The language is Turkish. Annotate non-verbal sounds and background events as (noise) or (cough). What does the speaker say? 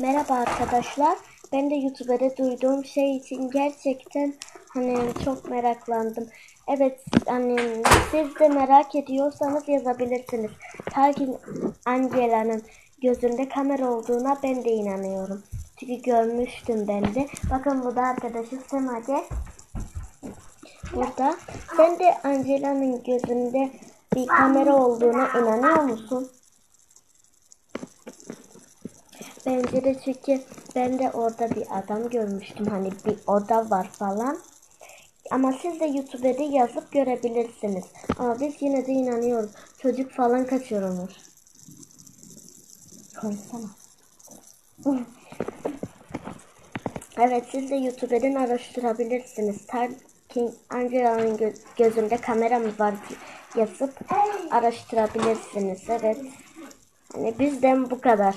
Merhaba arkadaşlar. Ben de YouTube'da duyduğum şey için gerçekten hani çok meraklandım. Evet hani siz de merak ediyorsanız yazabilirsiniz. Ta ki Angela'nın gözünde kamera olduğuna ben de inanıyorum. Çünkü görmüştüm ben de. Bakın bu da arkadaşı Semade. Burada. Sen de Angela'nın gözünde bir kamera olduğuna inanıyor musun? Bence de çünkü ben de orada bir adam görmüştüm. Hani bir oda var falan. Ama siz de YouTube'da yazıp görebilirsiniz. Ama biz yine de inanıyoruz. Çocuk falan kaçırılmış. Konuşsana. (laughs) Evet siz de YouTube'dan araştırabilirsiniz. Tarkin Angela'nın gö- gözünde kamera mı var yazıp araştırabilirsiniz. Evet. Hani bizden bu kadar.